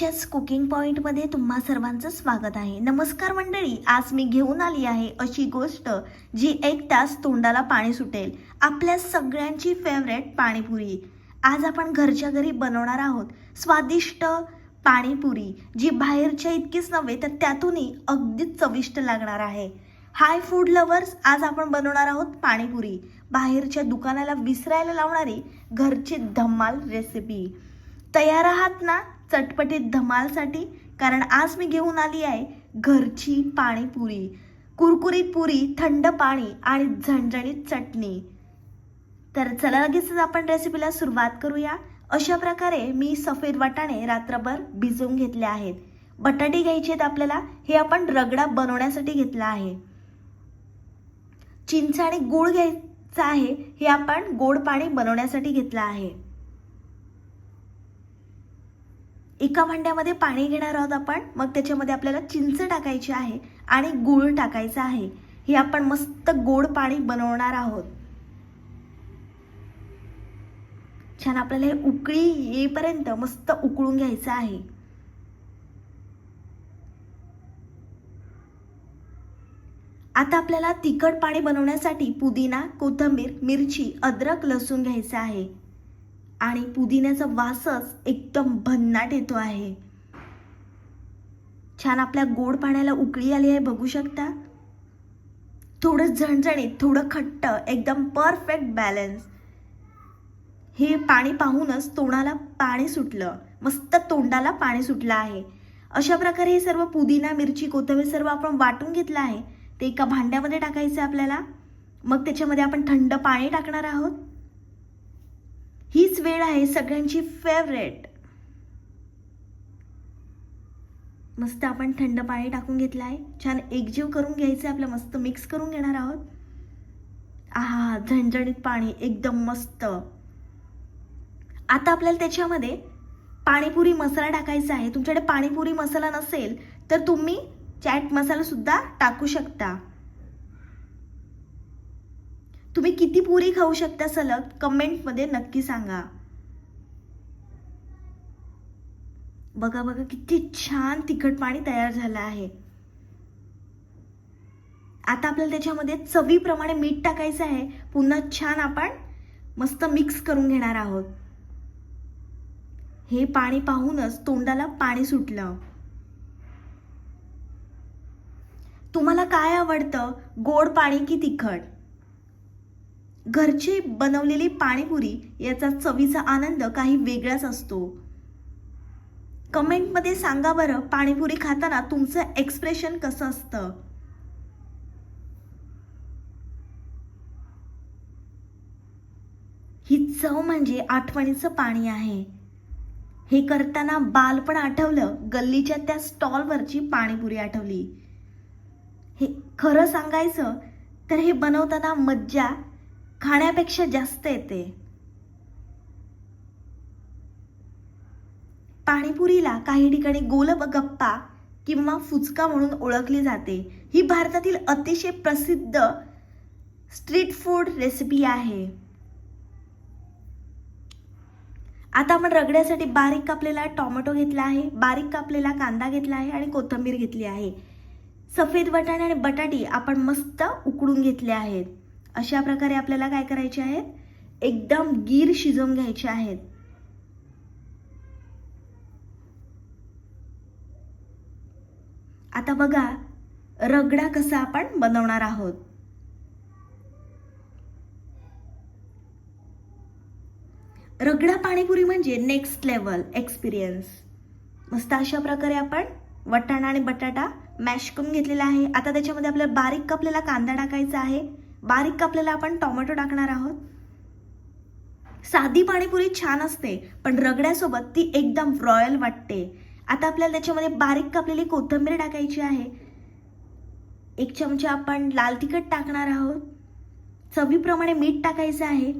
Cooking पॉईंटमध्ये तुम्हा सर्वांचं स्वागत आहे. नमस्कार मंडळी आज मी घेऊन आली आहे अशी गोष्ट जी एक तास तोंडाला पाणी सुटेल. आपल्या सगळ्यांची फेवरेट पाणीपुरी. आज आपण घरच्या घरी बनवणार आहोत स्वादिष्ट पाणीपुरी जी बाहेरच्या इतकीच नव्हे तर त्यातूनही अगदीच चविष्ट लागणार आहे. हाय फूड लवर्स आज आपण बनवणार आहोत पाणीपुरी. बाहेरच्या दुकानाला विसरायला लावणारी घरची धम्माल रेसिपी तयार आहात ना? चटपटीत धमालसाठी कारण आज मी घेऊन आली आहे घरची पाणीपुरी कुरकुरीत पुरी थंड पाणी आणि झणझणीत चटणी. तर चला लगेचच आपण रेसिपीला सुरुवात करूया. अशा प्रकारे मी सफेद वाटाणे रात्रभर भिजवून घेतले आहेत. बटाटे घ्यायचे आहेत आपल्याला हे आपण रगडा बनवण्यासाठी घेतला आहे. चिंच आणि गूळ घ्यायचा आहे हे आपण गोड पाणी बनवण्यासाठी घेतलं आहे. एका भांड्यामध्ये पाणी घेणार आहोत आपण मग त्याच्यामध्ये आपल्याला चिंच टाकायची आहे आणि गूळ टाकायचा आहे. हे आपण मस्त गोड पाणी बनवणार आहोत. छान आपल्याला हे उकळी येईपर्यंत मस्त उकळून घ्यायचं आहे. आता आपल्याला तिखट पाणी बनवण्यासाठी पुदिना कोथिंबीर मिरची अद्रक लसूण घ्यायचं आहे. आणि पुदिन्याचा वासच एकदम भन्नाट येतो आहे. छान आपल्या गोड पाण्याला उकळी आली आहे बघू शकता? थोडं झणझणीत थोडं खट्ट एकदम परफेक्ट बॅलन्स हे पाणी पाहूनच तोंडाला पाणी सुटलं. मस्त तोंडाला पाणी सुटलं आहे. अशा प्रकारे हे सर्व पुदिना मिरची कोथिंबीर सर्व आपण वाटून घेतलं आहे. ते एका भांड्यामध्ये टाकायचं आहे आपल्याला. मग त्याच्यामध्ये आपण थंड पाणी टाकणार आहोत. हीच वेळ आहे सगळ्यांची फेवरेट मस्त आपण थंड पाणी टाकून घेतलं आहे छान एकजीव करून घ्यायचं आपलं मस्त मिक्स करून घेणार आहोत. आहा झणझणीत पाणी एकदम मस्त. आता आपल्याला त्याच्यामध्ये पाणीपुरी मसाला टाकायचा आहे. तुमच्याकडे पाणीपुरी मसाला नसेल तर तुम्ही चॅट मसाला सुद्धा टाकू शकता. तुम्ही किती पुरी खाऊ शकता सलग? कमेंटमध्ये नक्की सांगा. बघा बघा किती छान तिखट पाणी तयार झालं आहे. आता आपल्याला त्याच्यामध्ये चवीप्रमाणे मीठ टाकायचं आहे. पुन्हा छान आपण मस्त मिक्स करून घेणार आहोत. हे पाणी पाहूनच तोंडाला पाणी सुटलं. तुम्हाला काय आवडतं? गोड पाणी की तिखट? घरची बनवलेली पाणीपुरी याचा चवीचा आनंद काही वेगळाच असतो. कमेंटमध्ये सांगा बरं पाणीपुरी खाताना तुमचं एक्सप्रेशन कसं असतं? ही चव म्हणजे आठवणीचं पाणी आहे. हे करताना बालपण आठवलं गल्लीच्या त्या स्टॉलवरची पाणीपुरी आठवली. हे खरं सांगायचं तर हे बनवताना मज्जा खाण्यापेक्षा जास्त येते. पाणीपुरीला काही ठिकाणी गोल गप्पा किंवा फुचका म्हणून ओळखली जाते. ही भारतातील अतिशय प्रसिद्ध स्ट्रीट फूड रेसिपी आहे. आता आपण रगड्यासाठी बारीक कापलेला टोमॅटो घेतला आहे बारीक कापलेला कांदा घेतला आहे आणि कोथिंबीर घेतली आहे. सफेद वटाणे आणि बटाटे आपण मस्त उकडून घेतले आहेत. अशा प्रकारे आपल्याला काय करायचे आहेत? एकदम गीर शिजवून घ्यायचे आहेत. आता बघा रगडा कसा आपण बनवणार आहोत. रगडा पाणीपुरी म्हणजे नेक्स्ट लेवल एक्सपिरियन्स मस्त अशा प्रकारे आपण वटाणा आणि बटाटा मॅश करून घेतलेला आहे. आता त्याच्यामध्ये आपल्याला बारीक आपल्याला कांदा टाकायचा आहे. बारीक कापलेला आपण टोमॅटो टाकणार आहोत. साधी पाणीपुरी छान असते पण रगड्यासोबत ती एकदम रॉयल वाटते. आता आपल्याला त्याच्यामध्ये बारीक कापलेली कोथिंबीर टाकायची आहे. एक चमचा आपण लाल तिखट टाकणार आहोत. चवीप्रमाणे मीठ टाकायचं आहे.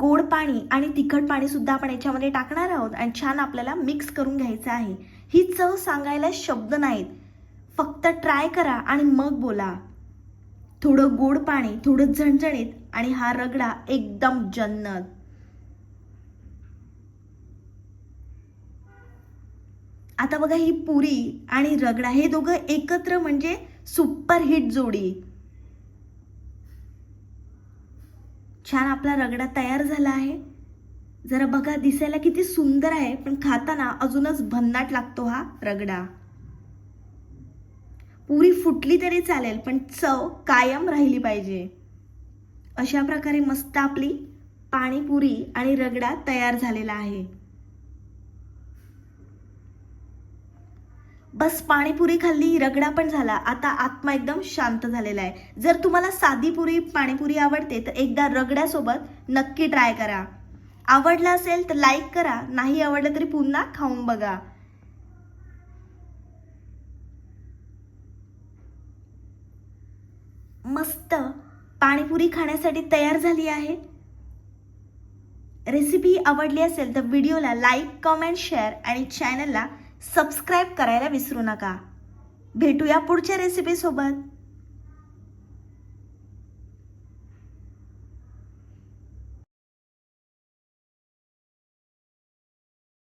गोड पाणी आणि तिखट पाणी सुद्धा आपण याच्यामध्ये टाकणार आहोत आणि छान आपल्याला मिक्स करून घ्यायचं आहे. ही चव सांगायला शब्द नाहीत. फक्त ट्राय करा आणि मग बोला. थोडं गोड पाणी थोडं झणझणीत आणि हा रगडा एकदम जन्नत. आता बघा ही पुरी आणि रगडा हे दोघं एकत्र म्हणजे सुपर हिट जोडी. छान आपला रगडा तयार झाला आहे. जरा बघा दिसायला किती सुंदर आहे पण खाताना अजूनच भन्नाट लागतो हा रगडा. पुरी फुटली तरी चालेल पण चव कायम राहिली पाहिजे. अशा प्रकारे मस्त आपली पाणीपुरी आणि रगडा तयार झालेला आहे. बस पाणीपुरी खाल्ली रगडा पण झाला. आता आत्मा एकदम शांत झालेला आहे. जर तुम्हाला साधी पुरी पाणीपुरी आवडते तर एकदा रगड्यासोबत नक्की ट्राय करा. आवडला असेल तर लाईक करा. नाही आवडलं तरी पुन्हा खाऊन बघा. मस्त पाणीपुरी खाण्यासाठी तयार झाली आहे. रेसिपी आवडली असेल तर व्हिडिओला लाईक कमेंट शेअर आणि चॅनलला सबस्क्राईब करायला विसरू नका. भेटूया पुढच्या रेसिपीसोबत